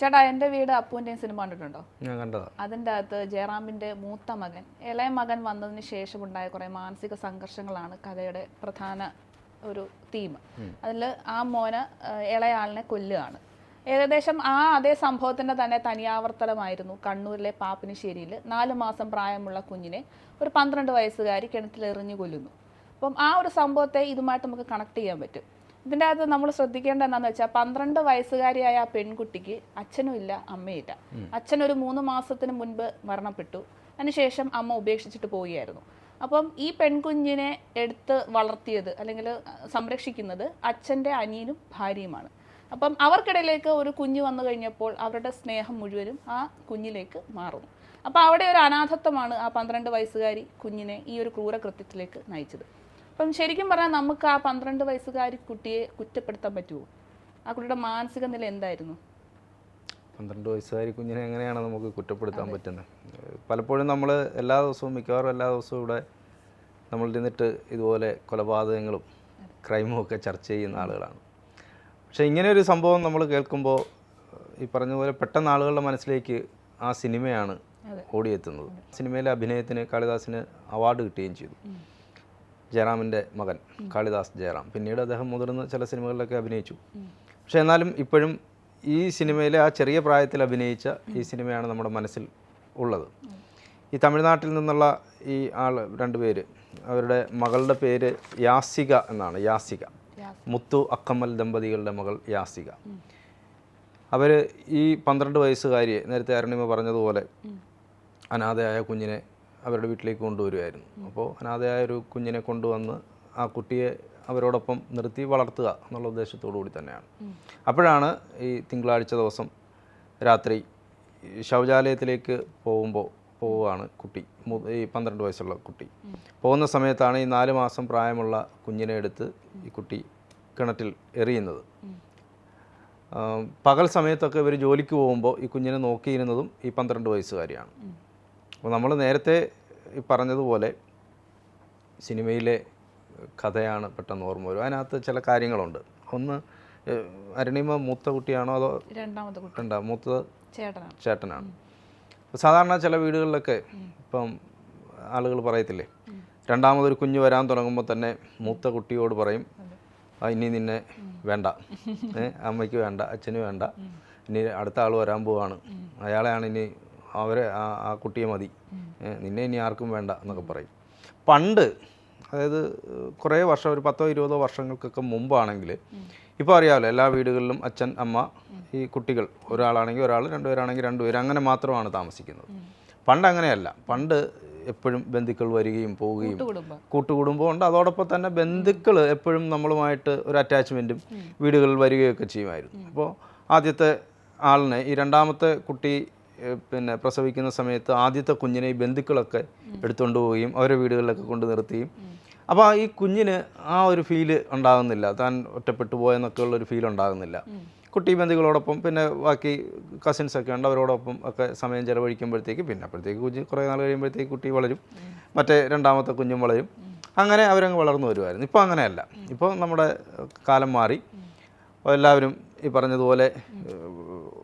ചേട്ടാ എന്റെ വീട് അപ്പുവിന്റെയും സിനിമ കണ്ടിട്ടുണ്ടോ? ഞാൻ കണ്ടതാ. അതിന്റെ അകത്ത് ജയറാമിന്റെ മൂത്ത മകൻ ഇളയ മകൻ വന്നതിന് ശേഷം ഉണ്ടായ കുറേ മാനസിക സംഘർഷങ്ങളാണ് കഥയുടെ പ്രധാന ഒരു തീം അതിൽ ആ മോന് ഇളയാളിനെ ഇളയ ആളിനെ കൊല്ലുകയാണ്. ഏകദേശം ആ അതേ സംഭവത്തിന്റെ തന്നെ തനിയാവർത്തനമായിരുന്നു കണ്ണൂരിലെ പാപ്പിനിശ്ശേരിയിൽ. നാല് മാസം പ്രായമുള്ള കുഞ്ഞിനെ ഒരു പന്ത്രണ്ട് വയസ്സുകാരി കിണറ്റിൽ എറിഞ്ഞു കൊല്ലുന്നു. അപ്പം ആ ഒരു സംഭവത്തെ ഇതുമായിട്ട് നമുക്ക് കണക്ട് ചെയ്യാൻ പറ്റും. ഇതിന്റെ അകത്ത് നമ്മൾ ശ്രദ്ധിക്കേണ്ട എന്താണെന്ന് വെച്ചാൽ പന്ത്രണ്ട് വയസ്സുകാരിയായ ആ പെൺകുട്ടിക്ക് അച്ഛനും ഇല്ല അമ്മയില്ല അച്ഛൻ ഒരു മൂന്ന് മാസത്തിന് മുൻപ് മരണപ്പെട്ടു. അതിനുശേഷം അമ്മ ഉപേക്ഷിച്ചിട്ട് പോവുകയായിരുന്നു. അപ്പം ഈ പെൺകുഞ്ഞിനെ എടുത്ത് വളർത്തിയത് അല്ലെങ്കിൽ സംരക്ഷിക്കുന്നത് അച്ഛന്റെ അനിയനും ഭാര്യയുമാണ്. അപ്പം അവർക്കിടയിലേക്ക് ഒരു കുഞ്ഞ് വന്നു കഴിഞ്ഞപ്പോൾ അവരുടെ സ്നേഹം മുഴുവനും ആ കുഞ്ഞിലേക്ക് മാറുന്നു. അപ്പം അവിടെ ഒരു അനാഥത്വമാണ് ആ പന്ത്രണ്ട് വയസ്സുകാരി കുഞ്ഞിനെ ഈ ഒരു ക്രൂരകൃത്യത്തിലേക്ക് നയിച്ചത്. അപ്പം ശരിക്കും പറഞ്ഞാൽ നമുക്ക് ആ പന്ത്രണ്ട് വയസ്സുകാരി കുട്ടിയെ കുറ്റപ്പെടുത്താൻ പറ്റുമോ ആ കുട്ടിയുടെ മാനസിക നില എന്തായിരുന്നു? പന്ത്രണ്ട് വയസ്സുകാരി കുഞ്ഞിനെ എങ്ങനെയാണ് നമുക്ക് കുറ്റപ്പെടുത്താൻ പറ്റുന്നത്? പലപ്പോഴും നമ്മൾ എല്ലാ ദിവസവും മിക്കവാറും എല്ലാ ദിവസവും ഇവിടെ നമ്മൾ നിന്നിട്ട് ഇതുപോലെ കൊലപാതകങ്ങളും ക്രൈമും ഒക്കെ ചർച്ച ചെയ്യുന്ന ആളുകളാണ്. പക്ഷേ ഇങ്ങനെ ഒരു സംഭവം നമ്മൾ കേൾക്കുമ്പോൾ ഈ പറഞ്ഞ പോലെ പെട്ടെന്ന് ആളുകളുടെ മനസ്സിലേക്ക് ആ സിനിമയാണ് ഓടിയെത്തുന്നത്. സിനിമയിലെ അഭിനയത്തിന് കാളിദാസിന് അവാർഡ് കിട്ടുകയും ചെയ്തു. ജയറാമിന്റെ മകൻ കാളിദാസ് ജയറാം. പിന്നീട് അദ്ദേഹം മുതിർന്ന ചില സിനിമകളിലൊക്കെ അഭിനയിച്ചു. പക്ഷേ എന്നാലും ഇപ്പോഴും ഈ സിനിമയിലെ ആ ചെറിയ പ്രായത്തിൽ അഭിനയിച്ച ഈ സിനിമയാണ് നമ്മുടെ മനസ്സിൽ ഉള്ളത്. ഈ തമിഴ്നാട്ടിൽ നിന്നുള്ള ഈ ആൾ രണ്ടുപേര് അവരുടെ മകളുടെ പേര് യാസിക എന്നാണ്. യാസിക. മുത്തു അക്കമ്മൽ ദമ്പതികളുടെ മകൾ യാസിക. അവർ ഈ പന്ത്രണ്ട് വയസ്സുകാരിയെ നേരത്തെ അരുണിമ പറഞ്ഞതുപോലെ അനാഥയായ കുഞ്ഞിനെ അവരുടെ വീട്ടിലേക്ക് കൊണ്ടുവരുമായിരുന്നു അപ്പോൾ അനാഥയായ ഒരു കുഞ്ഞിനെ കൊണ്ടുവന്ന് ആ കുട്ടിയെ അവരോടൊപ്പം നിർത്തി വളർത്തുക എന്നുള്ള ഉദ്ദേശത്തോടു കൂടി തന്നെയാണ്. അപ്പോഴാണ് ഈ തിങ്കളാഴ്ച ദിവസം രാത്രി ശൗചാലയത്തിലേക്ക് പോകുമ്പോൾ പോവുകയാണ് കുട്ടി ഈ പന്ത്രണ്ട് വയസ്സുള്ള കുട്ടി. പോകുന്ന സമയത്താണ് ഈ നാല് മാസം പ്രായമുള്ള കുഞ്ഞിനെ എടുത്ത് ഈ കുട്ടി കിണറ്റിൽ എറിയുന്നത്. പകൽ സമയത്തൊക്കെ ഇവർ ജോലിക്ക് പോകുമ്പോൾ ഈ കുഞ്ഞിനെ നോക്കിയിരുന്നതും ഈ പന്ത്രണ്ട് വയസ്സുകാരിയാണ്. അപ്പോൾ നമ്മൾ നേരത്തെ ഈ പറഞ്ഞതുപോലെ സിനിമയിലെ കഥയാണ് പെട്ടെന്ന് ഓർമ്മ വരും. അതിനകത്ത് ചില കാര്യങ്ങളുണ്ട്. ഒന്ന് അരുണിമ മൂത്ത കുട്ടിയാണോ അതോ രണ്ടാമത്തെ കുട്ടി. രണ്ടാ മൂത്തത് ചേട്ടനാണ്. ചേട്ടനാണ്. സാധാരണ ചില വീടുകളിലൊക്കെ ഇപ്പം ആളുകൾ പറയത്തില്ലേ രണ്ടാമതൊരു കുഞ്ഞ് വരാൻ തുടങ്ങുമ്പോൾ തന്നെ മൂത്ത കുട്ടിയോട് പറയും "ആ, ഇനി നിന്നെ വേണ്ട. അമ്മയ്ക്ക് വേണ്ട അച്ഛന് വേണ്ട. ഇനി അടുത്ത ആൾ വരാൻ പോവാണ്. അയാളെയാണ് ഇനി അവരെ ആ കുട്ടിയെ മതി. നിന്നെ ഇനി ആർക്കും വേണ്ട എന്നൊക്കെ പറയും. പണ്ട് അതായത് കുറേ വർഷം ഒരു പത്തോ ഇരുപതോ വർഷങ്ങൾക്കൊക്കെ മുമ്പാണെങ്കിൽ ഇപ്പോൾ അറിയാമല്ലോ എല്ലാ വീടുകളിലും അച്ഛൻ അമ്മ ഈ കുട്ടികൾ ഒരാളാണെങ്കിൽ ഒരാൾ രണ്ടുപേരാണെങ്കിൽ രണ്ടുപേർ അങ്ങനെ മാത്രമാണ് താമസിക്കുന്നത്. പണ്ട് അങ്ങനെയല്ല. പണ്ട് എപ്പോഴും ബന്ധുക്കൾ വരികയും പോവുകയും കുടുംബം കൂട്ടുകുടുംബം ഉണ്ട്. അതോടൊപ്പം തന്നെ ബന്ധുക്കൾ എപ്പോഴും നമ്മളുമായിട്ട് ഒരു അറ്റാച്ച്മെന്റും വീടുകളിൽ വരികയൊക്കെ ചെയ്യുമായിരുന്നു. അപ്പോൾ ആദ്യത്തെ ആളിനെ ഈ രണ്ടാമത്തെ കുട്ടി പിന്നെ പ്രസവിക്കുന്ന സമയത്ത് ആദ്യത്തെ കുഞ്ഞിനെ ഈ ബന്ധുക്കളൊക്കെ എടുത്തുകൊണ്ട് പോവുകയും അവരെ വീടുകളിലൊക്കെ കൊണ്ട് നിർത്തുകയും. അപ്പോൾ ഈ കുഞ്ഞിന് ആ ഒരു ഫീൽ ഉണ്ടാകുന്നില്ല. താൻ ഒറ്റപ്പെട്ടു പോയെന്നൊക്കെ ഉള്ളൊരു ഫീൽ ഉണ്ടാകുന്നില്ല. കുട്ടി ബന്ധുക്കളോടൊപ്പം പിന്നെ ബാക്കി കസിൻസ് ഒക്കെ ഉണ്ട്. അവരോടൊപ്പം ഒക്കെ സമയം ചിലവഴിക്കുമ്പോഴത്തേക്ക് പിന്നെ അപ്പോഴത്തേക്ക് കുഞ്ഞ് കുറേ നാൾ കഴിയുമ്പോഴത്തേക്ക് കുട്ടി വളരും. മറ്റേ രണ്ടാമത്തെ കുഞ്ഞും വളരും. അങ്ങനെ അവരങ്ങ് വളർന്നു വരുമായിരുന്നു. ഇപ്പോൾ അങ്ങനെയല്ല. ഇപ്പോൾ നമ്മുടെ കാലം മാറി. എല്ലാവരും ഈ പറഞ്ഞതുപോലെ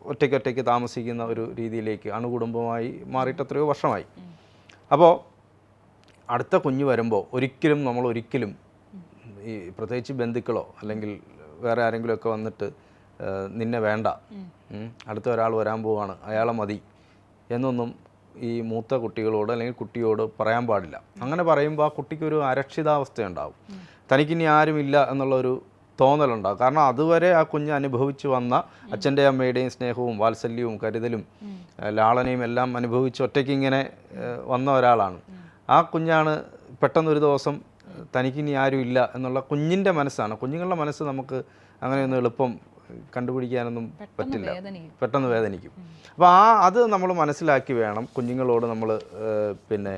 ഒറ്റയ്ക്കൊറ്റയ്ക്ക് താമസിക്കുന്ന ഒരു രീതിയിലേക്ക് അണുകുടുംബമായി മാറിയിട്ട് എത്രയോ വർഷമായി. അപ്പോൾ അടുത്ത കുഞ്ഞ് വരുമ്പോൾ ഒരിക്കലും നമ്മൾ ഒരിക്കലും ഈ പ്രത്യേകിച്ച് ബന്ധുക്കളോ അല്ലെങ്കിൽ വേറെ ആരെങ്കിലുമൊക്കെ വന്നിട്ട് നിന്നെ വേണ്ട. അടുത്ത ഒരാൾ വരാൻ പോവാണ്. അയാളെ മതി. എന്നൊന്നും ഈ മൂത്ത കുട്ടികളോട് അല്ലെങ്കിൽ കുട്ടിയോട് പറയാൻ പാടില്ല. അങ്ങനെ പറയുമ്പോൾ ആ കുട്ടിക്കൊരു അരക്ഷിതാവസ്ഥ അരക്ഷിതാവസ്ഥയുണ്ടാവും. തനിക്കിനി ആരുമില്ല എന്നുള്ളൊരു തോന്നലുണ്ടാവും. കാരണം അതുവരെ ആ കുഞ്ഞ് അനുഭവിച്ചു വന്ന അച്ഛന്റെ അമ്മയുടെയും സ്നേഹവും വാത്സല്യവും കരുതലും ലാളനയും എല്ലാം അനുഭവിച്ച് ഒറ്റയ്ക്ക് ഇങ്ങനെ വന്ന ഒരാളാണ്. ആ കുഞ്ഞാണ് പെട്ടെന്നൊരു ദിവസം തനിക്കിനി ആരും ഇല്ല എന്നുള്ള കുഞ്ഞിന്റെ മനസ്സാണ്. കുഞ്ഞുങ്ങളുടെ മനസ്സ് നമുക്ക് അങ്ങനെയൊന്നും എളുപ്പം കണ്ടുപിടിക്കാനൊന്നും പറ്റില്ല. പെട്ടെന്ന് വേദനിക്കും. അപ്പോൾ ആ അത് നമ്മൾ മനസ്സിലാക്കി വേണം കുഞ്ഞുങ്ങളോട് നമ്മൾ പിന്നെ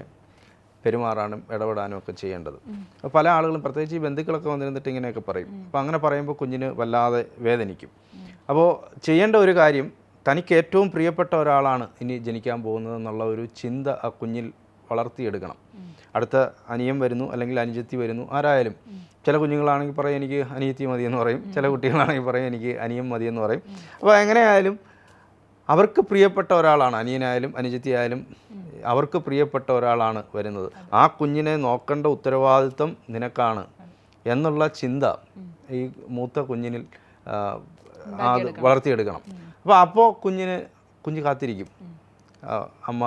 പെരുമാറാനും ഇടപെടാനും ഒക്കെ ചെയ്യേണ്ടത്. അപ്പോൾ പല ആളുകളും പ്രത്യേകിച്ച് ഈ ബന്ധുക്കളൊക്കെ വന്നിരുന്നിട്ട് ഇങ്ങനെയൊക്കെ പറയും. അപ്പോൾ അങ്ങനെ പറയുമ്പോൾ കുഞ്ഞിന് വല്ലാതെ വേദനിക്കും. അപ്പോൾ ചെയ്യേണ്ട ഒരു കാര്യം തനിക്ക് ഏറ്റവും പ്രിയപ്പെട്ട ഒരാളാണ് ഇനി ജനിക്കാൻ പോകുന്നത് എന്നുള്ള ഒരു ചിന്ത ആ കുഞ്ഞിൽ വളർത്തിയെടുക്കണം. അടുത്ത അനിയം വരുന്നു അല്ലെങ്കിൽ അനുജത്തി വരുന്നു ആരായാലും. ചില കുഞ്ഞുങ്ങളാണെങ്കിൽ പറയും എനിക്ക് അനിയത്തി മതിയെന്ന് പറയും. ചില കുട്ടികളാണെങ്കിൽ പറയും എനിക്ക് അനിയം മതിയെന്ന് പറയും. അപ്പോൾ എങ്ങനെയായാലും അവർക്ക് പ്രിയപ്പെട്ട ഒരാളാണ് അനിയനായാലും അനുജത്തിയായാലും അവർക്ക് പ്രിയപ്പെട്ട ഒരാളാണ് വരുന്നത്. ആ കുഞ്ഞിനെ നോക്കേണ്ട ഉത്തരവാദിത്വം നിനക്കാണ് എന്നുള്ള ചിന്ത ഈ മൂത്ത കുഞ്ഞിനിൽ അത് വളർത്തിയെടുക്കണം. അപ്പോൾ അപ്പോൾ കുഞ്ഞിന് കുഞ്ഞ് കാത്തിരിക്കും. അമ്മ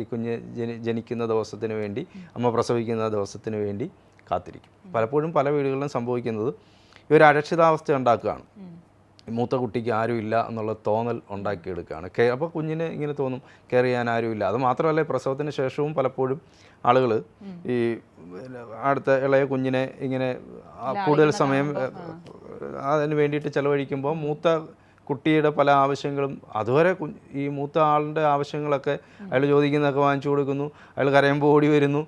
ഈ കുഞ്ഞ് ജനി ജനിക്കുന്ന ദിവസത്തിന് വേണ്ടി അമ്മ പ്രസവിക്കുന്ന ദിവസത്തിന് വേണ്ടി കാത്തിരിക്കും. പലപ്പോഴും പല വീടുകളിലും സംഭവിക്കുന്നത് ഇവർ അരക്ഷിതാവസ്ഥ ഉണ്ടാക്കുകയാണ്. മൂത്ത കുട്ടിക്ക് ആരും ഇല്ല എന്നുള്ള തോന്നൽ ഉണ്ടാക്കിയെടുക്കുകയാണ്. കെ അപ്പോൾ കുഞ്ഞിന് ഇങ്ങനെ തോന്നും കെയർ ചെയ്യാൻ ഇല്ല അത് മാത്രമല്ല പ്രസവത്തിന് ശേഷവും പലപ്പോഴും ആളുകൾ ഈ അടുത്ത ഇളയ കുഞ്ഞിനെ ഇങ്ങനെ കൂടുതൽ സമയം അതിന് വേണ്ടിയിട്ട് ചിലവഴിക്കുമ്പോൾ മൂത്ത കുട്ടിയുടെ പല ആവശ്യങ്ങളും അതുവരെ ഈ മൂത്ത ആളിന്റെ ആവശ്യങ്ങളൊക്കെ അയാൾ ചോദിക്കുന്നതൊക്കെ വാങ്ങിച്ചു കൊടുക്കുന്നു അയാൾ കരയുമ്പോൾ ഓടി വരുന്നു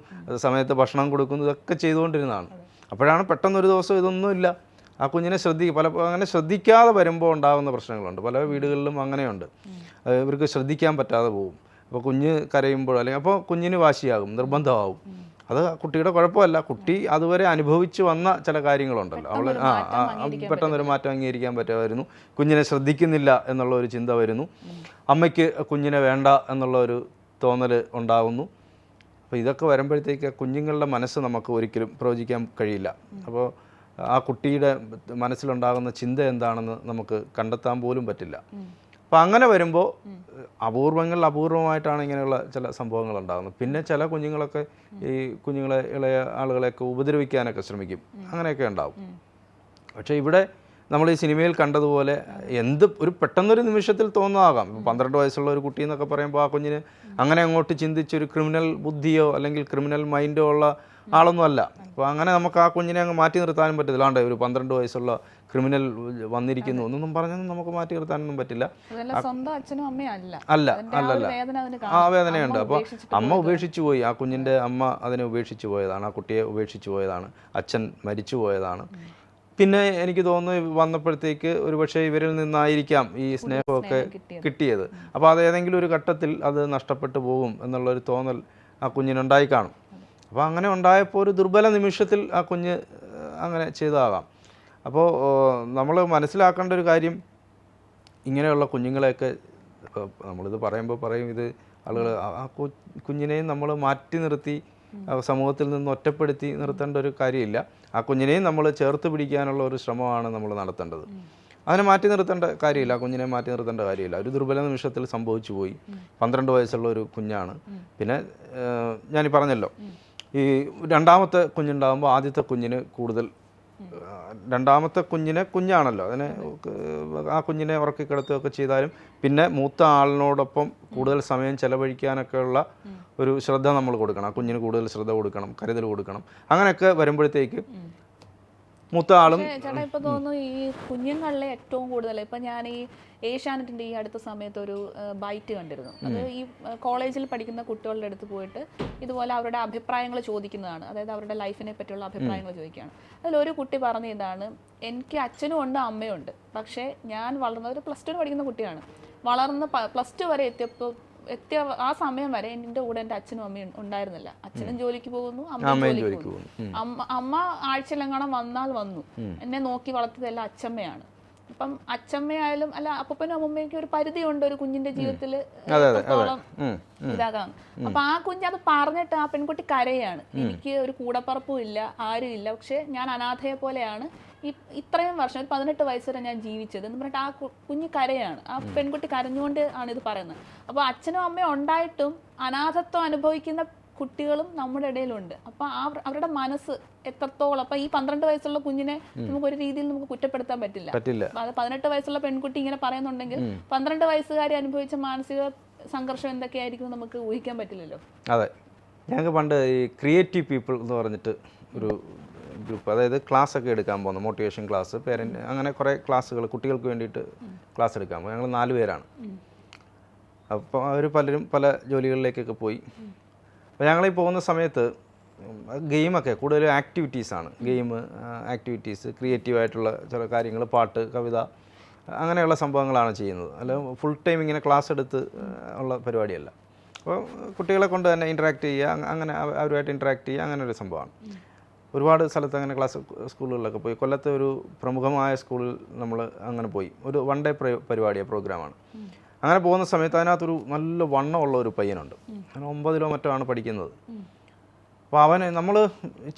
സമയത്ത് ഭക്ഷണം കൊടുക്കുന്നു ഇതൊക്കെ ചെയ്തുകൊണ്ടിരുന്നതാണ്. അപ്പോഴാണ് പെട്ടെന്നൊരു ദിവസം ഇതൊന്നുമില്ല ആ കുഞ്ഞിനെ ശ്രദ്ധിക്കും പല അങ്ങനെ ശ്രദ്ധിക്കാതെ വരുമ്പോൾ ഉണ്ടാകുന്ന പ്രശ്നങ്ങളുണ്ട്. പല വീടുകളിലും അങ്ങനെയുണ്ട്. ഇവർക്ക് ശ്രദ്ധിക്കാൻ പറ്റാതെ പോകും അപ്പോൾ കുഞ്ഞ് കരയുമ്പോൾ അല്ലെങ്കിൽ അപ്പോൾ കുഞ്ഞിന് വാശിയാകും നിർബന്ധമാകും അത് കുട്ടിയുടെ കുഴപ്പമല്ല. കുട്ടി അതുവരെ അനുഭവിച്ച് വന്ന ചില കാര്യങ്ങളുണ്ടല്ലോ. അവൾ ആ, ആ, പെട്ടെന്നൊരു മാറ്റം അംഗീകരിക്കാൻ പറ്റുമായിരുന്നു കുഞ്ഞിനെ ശ്രദ്ധിക്കുന്നില്ല എന്നുള്ള ഒരു ചിന്ത വരുന്നു. അമ്മയ്ക്ക് കുഞ്ഞിനെ വേണ്ട എന്നുള്ള ഒരു തോന്നൽ ഉണ്ടാകുന്നു അപ്പോൾ ഇതൊക്കെ വരുമ്പോഴത്തേക്ക് കുഞ്ഞുങ്ങളുടെ മനസ്സ് നമുക്ക് ഒരിക്കലും പ്രവചിക്കാൻ കഴിയില്ല. അപ്പോൾ ആ കുട്ടിയുടെ മനസ്സിലുണ്ടാകുന്ന ചിന്ത എന്താണെന്ന് നമുക്ക് കണ്ടെത്താൻ പോലും പറ്റില്ല. അപ്പം അങ്ങനെ വരുമ്പോൾ അപൂർവങ്ങളിൽ അപൂർവമായിട്ടാണ് ഇങ്ങനെയുള്ള ചില സംഭവങ്ങൾ ഉണ്ടാകുന്നത്. പിന്നെ ചില കുഞ്ഞുങ്ങളൊക്കെ ഈ കുഞ്ഞുങ്ങളെ ഇളയ ആളുകളെയൊക്കെ ഉപദ്രവിക്കാനൊക്കെ ശ്രമിക്കും. അങ്ങനെയൊക്കെ ഉണ്ടാവും. പക്ഷേ ഇവിടെ നമ്മൾ ഈ സിനിമയിൽ കണ്ടതുപോലെ എന്ത് ഒരു പെട്ടെന്നൊരു നിമിഷത്തിൽ തോന്നുന്നതാകാം പന്ത്രണ്ട് വയസ്സുള്ള ഒരു കുട്ടി എന്നൊക്കെ പറയുമ്പോൾ ആ കുഞ്ഞിന് അങ്ങനെ അങ്ങോട്ട് ചിന്തിച്ചൊരു ക്രിമിനൽ ബുദ്ധിയോ അല്ലെങ്കിൽ ക്രിമിനൽ മൈൻഡോ ഉള്ള ആളൊന്നും അല്ല അപ്പോൾ അങ്ങനെ നമുക്ക് ആ കുഞ്ഞിനെ അങ്ങ് മാറ്റി നിർത്താനും പറ്റത്തില്ല. ആണ്ടേ ഒരു പന്ത്രണ്ട് വയസ്സുള്ള ക്രിമിനൽ വന്നിരിക്കുന്നു എന്നൊന്നും പറഞ്ഞൊന്നും നമുക്ക് മാറ്റി നിർത്താനൊന്നും പറ്റില്ല. സ്വന്തം അച്ഛനും അമ്മയും അല്ല. അല്ല ആ ഒരു അല്ലല്ല ആ വേദനയുണ്ട്. അപ്പോൾ അമ്മ ഉപേക്ഷിച്ചു പോയി. ആ കുഞ്ഞിന്റെ അമ്മ അതിനെ ഉപേക്ഷിച്ചു പോയതാണ്. ആ കുട്ടിയെ ഉപേക്ഷിച്ചു പോയതാണ്. അച്ഛൻ മരിച്ചു പോയതാണ്. പിന്നെ എനിക്ക് തോന്നുന്നു വന്നപ്പോഴത്തേക്ക് ഒരു പക്ഷേ ഇവരിൽ നിന്നായിരിക്കാം ഈ സ്നേഹമൊക്കെ കിട്ടിയത്. കിട്ടിയത്. അപ്പോൾ അത് ഏതെങ്കിലും ഒരു ഘട്ടത്തിൽ അത് നഷ്ടപ്പെട്ടു പോകും എന്നുള്ളൊരു തോന്നൽ ആ കുഞ്ഞിനുണ്ടായി കാണും. അപ്പോൾ അങ്ങനെ ഉണ്ടായപ്പോൾ ഒരു ദുർബല നിമിഷത്തിൽ ആ കുഞ്ഞ് അങ്ങനെ ചെയ്തതാകാം. അപ്പോൾ നമ്മൾ മനസ്സിലാക്കേണ്ട ഒരു കാര്യം ഇങ്ങനെയുള്ള കുഞ്ഞുങ്ങളെയൊക്കെ നമ്മളിത് പറയുമ്പോൾ പറയും ഇത് ആളുകൾ ആ കുഞ്ഞിനെയും നമ്മൾ മാറ്റി നിർത്തി സമൂഹത്തിൽ നിന്ന് ഒറ്റപ്പെടുത്തി നിർത്തേണ്ട ഒരു കാര്യമില്ല. ആ കുഞ്ഞിനെയും നമ്മൾ ചേർത്ത് പിടിക്കാനുള്ള ഒരു ശ്രമമാണ് നമ്മൾ നടത്തേണ്ടത്. അതിനെ മാറ്റി നിർത്തേണ്ട കാര്യമില്ല. കുഞ്ഞിനെ മാറ്റി നിർത്തേണ്ട കാര്യമില്ല. ഒരു ദുർബല നിമിഷത്തിൽ സംഭവിച്ചു പോയി. പന്ത്രണ്ട് വയസ്സുള്ള ഒരു കുഞ്ഞാണ്. പിന്നെ ഞാൻ പറഞ്ഞല്ലോ. ഈ രണ്ടാമത്തെ കുഞ്ഞുണ്ടാകുമ്പോൾ ആദ്യത്തെ കുഞ്ഞിന് കൂടുതൽ രണ്ടാമത്തെ കുഞ്ഞിനെ കുഞ്ഞാണല്ലോ. അതിനെ ആ കുഞ്ഞിനെ ഉറക്കി കിടത്തുകയൊക്കെ ചെയ്താലും പിന്നെ മൂത്ത ആളിനോടൊപ്പം കൂടുതൽ സമയം ചെലവഴിക്കാനൊക്കെയുള്ള ഒരു ശ്രദ്ധ നമ്മൾ കൊടുക്കണം. ആ കുഞ്ഞിന് കൂടുതൽ ശ്രദ്ധ കൊടുക്കണം കരുതൽ കൊടുക്കണം. അങ്ങനെയൊക്കെ വരുമ്പോഴത്തേക്ക് മൂത്ത ആളും ചേട്ടാ ഇപ്പൊ തോന്നുന്നു ഈ കുഞ്ഞുങ്ങളിലെ ഏറ്റവും കൂടുതൽ ഇപ്പൊ ഞാൻ ഈ ഏഷ്യാനെറ്റിന്റെ ഈ അടുത്ത സമയത്ത് ഒരു ബൈറ്റ് കണ്ടിരുന്നു. അത് ഈ കോളേജിൽ പഠിക്കുന്ന കുട്ടികളുടെ അടുത്ത് പോയിട്ട് ഇതുപോലെ അവരുടെ അഭിപ്രായങ്ങൾ ചോദിക്കുന്നതാണ്. അതായത് അവരുടെ ലൈഫിനെ പറ്റിയുള്ള അഭിപ്രായങ്ങൾ ചോദിക്കുകയാണ്. അതിൽ ഒരു കുട്ടി പറഞ്ഞ ഇതാണ് എനിക്ക് അച്ഛനും ഉണ്ട് അമ്മയുണ്ട് പക്ഷേ ഞാൻ വളർന്ന ഒരു പ്ലസ് ടു പഠിക്കുന്ന കുട്ടിയാണ്. വളർന്ന് പ്ലസ് ടു വരെ എത്തിയപ്പോൾ എത്തിയ ആ സമയം വരെ എന്റെ കൂടെ എന്റെ അച്ഛനും അമ്മയും ഉണ്ടായിരുന്നില്ല. അച്ഛനും ജോലിക്ക് പോകുന്നു അമ്മയും ജോലിക്ക് പോകുന്നു. അമ്മ അമ്മ ആഴ്ചയിലെങ്ങാണം വന്നാൽ വന്നു. എന്നെ നോക്കി വളർത്തിയതെല്ലാം അച്ഛമ്മയാണ്. അപ്പം അച്ഛമ്മയായാലും അല്ല അപ്പനും അമ്മമ്മയ്ക്ക് ഒരു പരിധിയുണ്ട് ഒരു കുഞ്ഞിന്റെ ജീവിതത്തിൽ എത്രത്തോളം ഇതാകാം. അപ്പൊ ആ കുഞ്ഞ് അത് പറഞ്ഞിട്ട് ആ പെൺകുട്ടി കരയാണ്. എനിക്ക് ഒരു കൂടപ്പറപ്പും ഇല്ല ആരും ഇല്ല പക്ഷെ ഞാൻ അനാഥയെ പോലെയാണ്. ഇത്രയും വർഷം പതിനെട്ട് വയസ്സ് വരെ ഞാൻ ജീവിച്ചത് എന്ന് പറഞ്ഞിട്ട് ആ കുഞ്ഞു കരയാണ്. ആ പെൺകുട്ടി കരഞ്ഞുകൊണ്ട് ആണ് ഇത് പറയുന്നത്. അപ്പോൾ അച്ഛനും അമ്മയും ഉണ്ടായിട്ടും അനാഥത്വം അനുഭവിക്കുന്ന കുട്ടികളും നമ്മുടെ ഇടയിലുണ്ട്. അപ്പൊ ആ അവരുടെ മനസ്സ് എത്രത്തോളം അപ്പൊ ഈ പന്ത്രണ്ട് വയസ്സുള്ള കുഞ്ഞിനെ നമുക്ക് ഒരു രീതിയിൽ നമുക്ക് കുറ്റപ്പെടുത്താൻ പറ്റില്ല. പറ്റില്ല. അത് പതിനെട്ട് വയസ്സുള്ള പെൺകുട്ടി ഇങ്ങനെ പറയുന്നുണ്ടെങ്കിൽ പന്ത്രണ്ട് വയസ്സുകാരി അനുഭവിച്ച മാനസിക സംഘർഷം എന്തൊക്കെയായിരിക്കും നമുക്ക് ഊഹിക്കാൻ പറ്റില്ലല്ലോ. അതെ. ഞങ്ങൾക്ക് പണ്ട് ഈ ക്രിയേറ്റീവ് പീപ്പിൾ എന്ന് പറഞ്ഞിട്ട് ഒരു ഗ്രൂപ്പ് അതായത് ക്ലാസ് ഒക്കെ എടുക്കാൻ പോകുന്നു. മോട്ടിവേഷൻ ക്ലാസ് പേരന്റ് അങ്ങനെ കുറേ ക്ലാസ്സുകൾ കുട്ടികൾക്ക് വേണ്ടിയിട്ട് ക്ലാസ് എടുക്കാൻ പോകും ഞങ്ങൾ നാല് പേരാണ്. അപ്പോൾ അവർ പലരും പല ജോലികളിലേക്കൊക്കെ പോയി. അപ്പോൾ ഞങ്ങളീ പോകുന്ന സമയത്ത് ഗെയിമൊക്കെ കൂടുതലും ആക്ടിവിറ്റീസാണ് ഗെയിം ആക്ടിവിറ്റീസ് ക്രിയേറ്റീവായിട്ടുള്ള ചില കാര്യങ്ങൾ പാട്ട് കവിത അങ്ങനെയുള്ള സംഭവങ്ങളാണ് ചെയ്യുന്നത്. അല്ല ഫുൾ ടൈം ഇങ്ങനെ ക്ലാസ് എടുത്ത് ഉള്ള പരിപാടിയല്ല. അപ്പോൾ കുട്ടികളെ കൊണ്ട് തന്നെ ഇന്ററാക്ട് ചെയ്യുക അങ്ങനെ അവരുമായിട്ട് ഇന്ററാക്ട് ചെയ്യുക അങ്ങനെ ഒരു സംഭവമാണ്. ഒരുപാട് സ്ഥലത്ത് അങ്ങനെ ക്ലാസ് സ്കൂളുകളിലൊക്കെ പോയി. കൊല്ലത്തെ ഒരു പ്രമുഖമായ സ്കൂളിൽ നമ്മൾ അങ്ങനെ പോയി. ഒരു വൺ ഡേ പരിപാടിയാണ് പ്രോഗ്രാമാണ്. അങ്ങനെ പോകുന്ന സമയത്ത് അതിനകത്തൊരു നല്ല വണ്ണമുള്ള ഒരു പയ്യനുണ്ട്. അങ്ങനെ ഒമ്പതിലോ മറ്റോ ആണ് പഠിക്കുന്നത്. അപ്പോൾ അവനെ നമ്മൾ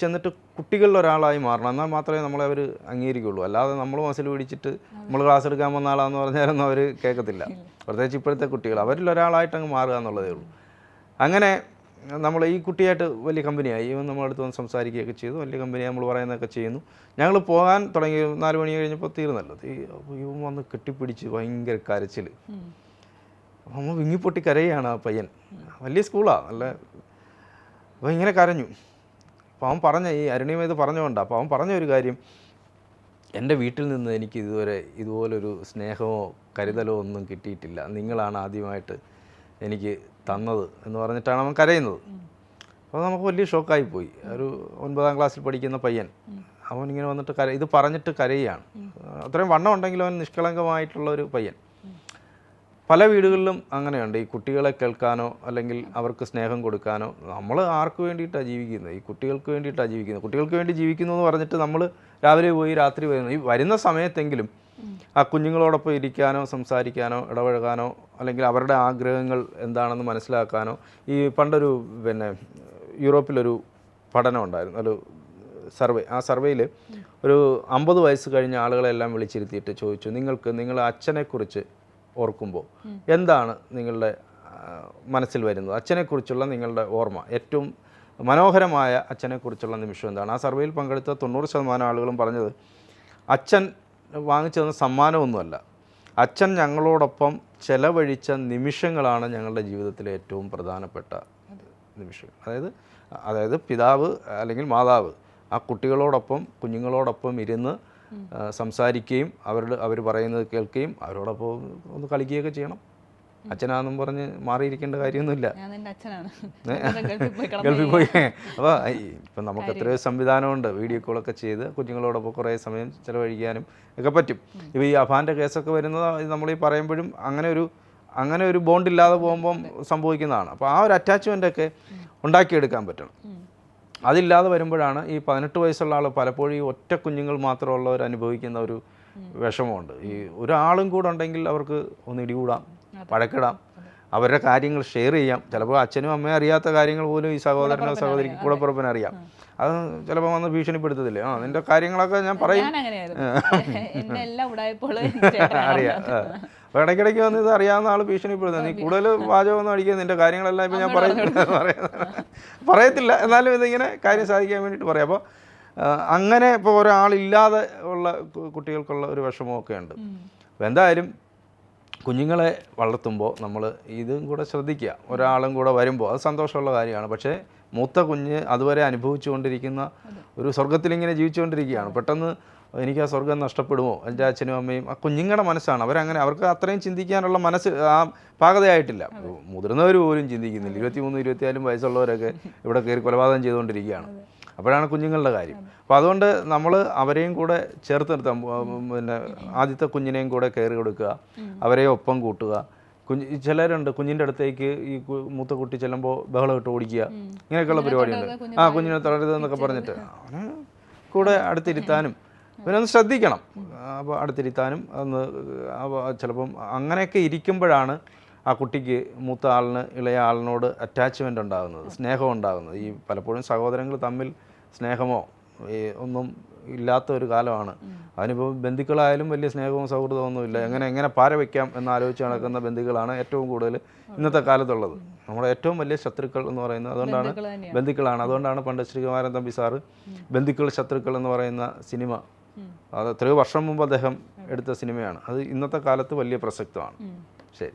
ചെന്നിട്ട് കുട്ടികളിൽ ഒരാളായി മാറണം. എന്നാൽ മാത്രമേ നമ്മളെ അവർ അംഗീകരിക്കുള്ളൂ അല്ലാതെ നമ്മൾ മസിൽ പിടിച്ചിട്ട് നമ്മൾ ക്ലാസ് എടുക്കാൻ വന്ന ആളാന്ന് പറഞ്ഞാലൊന്നും അവർ കേൾക്കത്തില്ല. പ്രത്യേകിച്ച് ഇപ്പോഴത്തെ കുട്ടികൾ. അവരിൽ ഒരാളായിട്ട് അങ്ങ് മാറുക എന്നുള്ളതേ ഉള്ളൂ. അങ്ങനെ നമ്മൾ ഈ കുട്ടിയായിട്ട് വലിയ കമ്പനിയായി ഇവൻ നമ്മളടുത്ത് വന്ന് സംസാരിക്കുകയൊക്കെ ചെയ്തു. വലിയ കമ്പനി നമ്മൾ പറയുന്നതൊക്കെ ചെയ്യുന്നു. ഞങ്ങൾ പോകാൻ തുടങ്ങി നാല് മണി കഴിഞ്ഞപ്പോൾ തീർന്നല്ലോ ഇവൻ വന്ന് കെട്ടിപ്പിടിച്ച് ഭയങ്കര കരച്ചിൽ അമ്മ വിങ്ങിപ്പൊട്ടി കരയാണ് ആ പയ്യൻ. വലിയ സ്കൂളാണ് നല്ല അപ്പോൾ ഇങ്ങനെ കരഞ്ഞു. അപ്പോൾ അവൻ പറഞ്ഞ ഈ അരുണിമ ഇത് പറഞ്ഞുകൊണ്ട് അപ്പോൾ അവൻ പറഞ്ഞ ഒരു കാര്യം എന്റെ വീട്ടിൽ നിന്ന് എനിക്ക് ഇതുവരെ ഇതുപോലൊരു സ്നേഹമോ കരുതലോ ഒന്നും കിട്ടിയിട്ടില്ല. നിങ്ങളാണ് ആദ്യമായിട്ട് എനിക്ക് തന്നത് എന്ന് പറഞ്ഞിട്ടാണ് അവൻ കരയുന്നത്. അപ്പോൾ നമുക്ക് വലിയ ഷോക്കായി പോയി. ഒരു ഒൻപതാം ക്ലാസ്സിൽ പഠിക്കുന്ന പയ്യൻ. അവൻ ഇങ്ങനെ വന്നിട്ട് കര ഇത് പറഞ്ഞിട്ട് കരയുകയാണ്. അത്രയും വണ്ണം ഉണ്ടെങ്കിലും അവൻ നിഷ്കളങ്കമായിട്ടുള്ള ഒരു പയ്യൻ. പല വീടുകളിലും അങ്ങനെയുണ്ട്. ഈ കുട്ടികളെ കേൾക്കാനോ അല്ലെങ്കിൽ അവർക്ക് സ്നേഹം കൊടുക്കാനോ നമ്മൾ ആർക്ക് വേണ്ടിയിട്ടാണ് ജീവിക്കുന്നത്? ഈ കുട്ടികൾക്ക് വേണ്ടിയിട്ടാണ് ജീവിക്കുന്നത്. കുട്ടികൾക്ക് വേണ്ടി ജീവിക്കുന്നു എന്ന് പറഞ്ഞിട്ട് നമ്മൾ രാവിലെ പോയി രാത്രി വരുന്നു ഈ വരുന്ന സമയത്തെങ്കിലും ആ കുഞ്ഞുങ്ങളോടൊപ്പം ഇരിക്കാനോ സംസാരിക്കാനോ ഇടപഴകാനോ അല്ലെങ്കിൽ അവരുടെ ആഗ്രഹങ്ങൾ എന്താണെന്ന് മനസ്സിലാക്കാനോ ഈ പണ്ടൊരു പിന്നെ യൂറോപ്പിലൊരു പഠനം ഉണ്ടായിരുന്നു ഒരു സർവേ. ആ സർവേയിൽ ഒരു അമ്പത് വയസ്സ് കഴിഞ്ഞ ആളുകളെല്ലാം വിളിച്ചിരുത്തിയിട്ട് ചോദിച്ചു നിങ്ങൾക്ക് നിങ്ങളുടെ അച്ഛനെക്കുറിച്ച് ഓർക്കുമ്പോൾ എന്താണ് നിങ്ങളുടെ മനസ്സിൽ വരുന്നത്? അച്ഛനെക്കുറിച്ചുള്ള നിങ്ങളുടെ ഓർമ്മ ഏറ്റവും മനോഹരമായ അച്ഛനെക്കുറിച്ചുള്ള നിമിഷം എന്താണ്? ആ സർവേയിൽ പങ്കെടുത്ത തൊണ്ണൂറ് ശതമാനം ആളുകളും പറഞ്ഞത് അച്ഛൻ വാങ്ങിച്ചു തന്ന സമ്മാനമൊന്നുമല്ല. അച്ഛൻ ഞങ്ങളോടൊപ്പം ചെലവഴിച്ച നിമിഷങ്ങളാണ് ഞങ്ങളുടെ ജീവിതത്തിലെ ഏറ്റവും പ്രധാനപ്പെട്ട നിമിഷങ്ങൾ. അതായത് അതായത് പിതാവ് അല്ലെങ്കിൽ മാതാവ് ആ കുട്ടികളോടൊപ്പം കുഞ്ഞുങ്ങളോടൊപ്പം ഇരുന്ന് സംസാരിക്കുകയും അവരുടെ അവർ പറയുന്നത് കേൾക്കുകയും അവരോടൊപ്പം ഒന്ന് കളിക്കുകയൊക്കെ ചെയ്യണം. അച്ഛനാന്നും പറഞ്ഞ് മാറിയിരിക്കേണ്ട കാര്യമൊന്നുമില്ല. ഗൾഫിൽ പോയി കിടന്ന് ഗൾഫിൽ പോയി. അപ്പോൾ ഇപ്പം നമുക്ക് എത്രയോ സംവിധാനമുണ്ട് വീഡിയോ കോളൊക്കെ ചെയ്ത് കുഞ്ഞുങ്ങളോടൊപ്പം കുറേ സമയം ചിലവഴിക്കാനും ഒക്കെ പറ്റും. ഇപ്പോൾ ഈ അഫാന്റെ കേസൊക്കെ വരുന്നത് നമ്മൾ ഈ പറയുമ്പോഴും അങ്ങനെ ഒരു അങ്ങനെ ഒരു ബോണ്ട് ഇല്ലാതെ പോകുമ്പം സംഭവിക്കുന്നതാണ്. അപ്പോൾ ആ ഒരു അറ്റാച്ച്മെന്റ് ഒക്കെ ഉണ്ടാക്കിയെടുക്കാൻ പറ്റണം. അതില്ലാതെ വരുമ്പോഴാണ് ഈ പതിനെട്ട് വയസ്സുള്ള ആൾ പലപ്പോഴും ഈ ഒറ്റ കുഞ്ഞുങ്ങൾ മാത്രമുള്ളവർ അനുഭവിക്കുന്ന ഒരു വിഷമമുണ്ട്. ഈ ഒരാളും കൂടെ ഉണ്ടെങ്കിൽ അവർക്ക് ഒന്ന് ഇടികൂടാം. വഴക്കിടാം. അവരുടെ കാര്യങ്ങൾ ഷെയർ ചെയ്യാം. ചിലപ്പോൾ അച്ഛനും അമ്മയും അറിയാത്ത കാര്യങ്ങൾ പോലും ഈ സഹോദരനോ സഹോദരിക്ക് കൂടപ്പുറപ്പിന് അറിയാം. അത് ചിലപ്പോൾ വന്ന് ഭീഷണിപ്പെടുത്തത്തില്ലേ? ആ നിന്റെ കാര്യങ്ങളൊക്കെ ഞാൻ പറയും. അറിയാം. അപ്പോൾ ഇടയ്ക്കിടയ്ക്ക് വന്ന് ഇത് അറിയാവുന്ന ആൾ ഭീഷണിപ്പെടുന്നത് നീ കൂടുതൽ പാചകമൊന്നും അടിക്കുക നിന്റെ കാര്യങ്ങളെല്ലാം ഇപ്പം ഞാൻ പറയുന്നത് പറയത്തില്ല. എന്നാലും ഇതിങ്ങനെ കാര്യം സാധിക്കാൻ വേണ്ടിയിട്ട് പറയാം. അപ്പോൾ അങ്ങനെ ഇപ്പോൾ ഒരാളില്ലാതെ ഉള്ള കുട്ടികൾക്കുള്ള ഒരു വിഷമമൊക്കെ ഉണ്ട്. അപ്പോൾ എന്തായാലും കുഞ്ഞുങ്ങളെ വളർത്തുമ്പോൾ നമ്മൾ ഇതും കൂടെ ശ്രദ്ധിക്കുക. ഒരാളും കൂടെ വരുമ്പോൾ അത് സന്തോഷമുള്ള കാര്യമാണ്. പക്ഷേ മൂത്ത കുഞ്ഞ് അതുവരെ അനുഭവിച്ചുകൊണ്ടിരിക്കുന്ന ഒരു സ്വർഗത്തിലിങ്ങനെ ജീവിച്ചുകൊണ്ടിരിക്കുകയാണ്. പെട്ടെന്ന് എനിക്ക് ആ സ്വർഗം നഷ്ടപ്പെടുമോ? എന്റെ അച്ഛനും അമ്മയും ആ കുഞ്ഞുങ്ങളുടെ മനസ്സാണ്. അവരങ്ങനെ അവർക്ക് അത്രയും ചിന്തിക്കാനുള്ള മനസ്സ് ആ പാകതയായിട്ടില്ല. മുതിർന്നവർ പോലും ചിന്തിക്കുന്നില്ല. ഇരുപത്തിമൂന്ന് ഇരുപത്തിനാലും വയസ്സുള്ളവരൊക്കെ ഇവിടെ കയറി കൊലപാതകം ചെയ്തുകൊണ്ടിരിക്കുകയാണ്. അപ്പോഴാണ് കുഞ്ഞുങ്ങളുടെ കാര്യം. അപ്പോൾ അതുകൊണ്ട് നമ്മൾ അവരെയും കൂടെ ചേർത്ത് നിർത്താം. പിന്നെ ആദ്യത്തെ കുഞ്ഞിനെയും കൂടെ കയറി കൊടുക്കുക അവരെ ഒപ്പം കൂട്ടുക. കുഞ്ഞ് ചിലരുണ്ട് കുഞ്ഞിന്റെ അടുത്തേക്ക് ഈ മൂത്ത കുട്ടി ചെല്ലുമ്പോൾ ബഹളം ഇട്ട് ഓടിക്കുക. ഇങ്ങനെയൊക്കെയുള്ള പരിപാടിയുണ്ട്. ആ കുഞ്ഞിനെ തളരുത് എന്നൊക്കെ പറഞ്ഞിട്ട് അവന് കൂടെ അടുത്തിരുത്താനും പിന്നെ ഒന്ന് ശ്രദ്ധിക്കണം. അപ്പോൾ അടുത്തിരുത്താനും ഒന്ന് ചിലപ്പം അങ്ങനെയൊക്കെ ഇരിക്കുമ്പോഴാണ് ആ കുട്ടിക്ക് മൂത്ത ആളിന് ഇളയ ആളിനോട് അറ്റാച്ച്മെന്റ് ഉണ്ടാകുന്നത് സ്നേഹം ഉണ്ടാകുന്നത്. ഈ പലപ്പോഴും സഹോദരങ്ങൾ തമ്മിൽ സ്നേഹമോ ഒന്നും ഇല്ലാത്ത ഒരു കാലമാണ്. അതിനിപ്പോൾ ബന്ധുക്കളായാലും വലിയ സ്നേഹവും സൗഹൃദവും ഒന്നുമില്ല. എങ്ങനെ എങ്ങനെ പാര വയ്ക്കാം എന്ന് ആലോചിച്ച് നടക്കുന്ന ബന്ധുക്കളാണ് ഏറ്റവും കൂടുതൽ ഇന്നത്തെ കാലത്തുള്ളത്. നമ്മുടെ ഏറ്റവും വലിയ ശത്രുക്കൾ എന്ന് പറയുന്നത് അതുകൊണ്ടാണ് ബന്ധുക്കളാണ്. അതുകൊണ്ടാണ് പണ്ട് ശ്രീകുമാരൻ തമ്പി സാറ് ബന്ധുക്കൾ ശത്രുക്കൾ എന്ന് പറയുന്ന സിനിമ. അത് എത്രയോ വർഷം മുമ്പ് അദ്ദേഹം എടുത്ത സിനിമയാണ്. അത് ഇന്നത്തെ കാലത്ത് വലിയ പ്രസക്തമാണ്. ശരി.